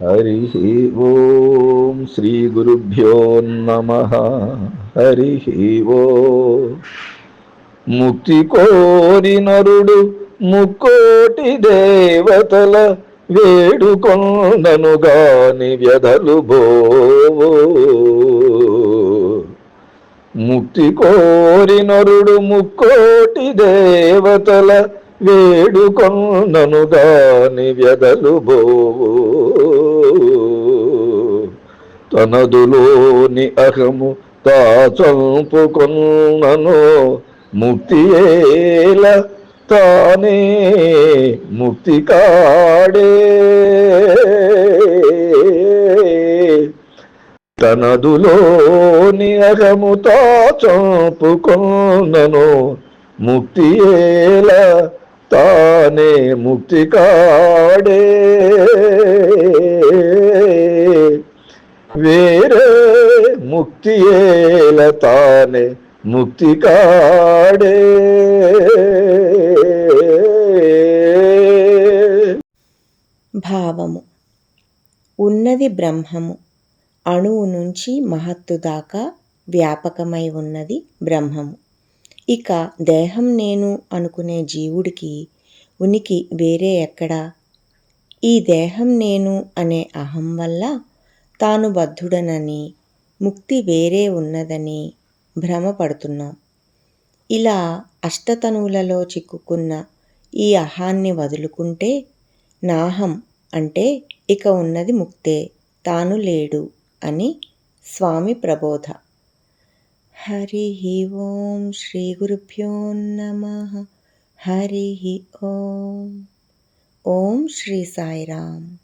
హరి ఓం శ్రీ గురుభ్యో నమ హరి ఓ ముక్తి కోరి నరుడు ముక్కోటి దేవతల వేడుకొండను గాని వ్యధలు బో ముక్తి కోరి నరుడు ముక్కోటి దేవతల వేడుకొండను గాని వ్యధలు భోవో తనదులోని అహము తా చంపుకొన్నను ముక్తి తానే ముక్తి కాడే తనదులోని అహము తా చంపుకొన్నను ముక్తి తానే ముక్తి కాడే ముక్తి ఏల తానే ముక్తి కాడే. భావము. ఉన్నది బ్రహ్మము. అణువు నుంచి మహత్తు దాకా వ్యాపకమై ఉన్నది బ్రహ్మము. ఇక దేహం నేను అనుకునే జీవుడికి ఉనికి వేరే ఎక్కడా? ఈ దేహం నేను అనే అహం వల్ల తాను బద్ధుడనని ముక్తి వేరే ఉన్నదని భ్రమపడుతున్నాం. ఇలా అష్టతనువులలో చిక్కుకున్న ఈ అహాన్ని వదులుకుంటే నాహం అంటే ఇక ఉన్నది ముక్తే తాను లేడు అని స్వామి ప్రబోధ. హరి ఓం శ్రీ గురుభ్యో నమ. హరి ఓం. ఓం శ్రీ సాయిరామ్.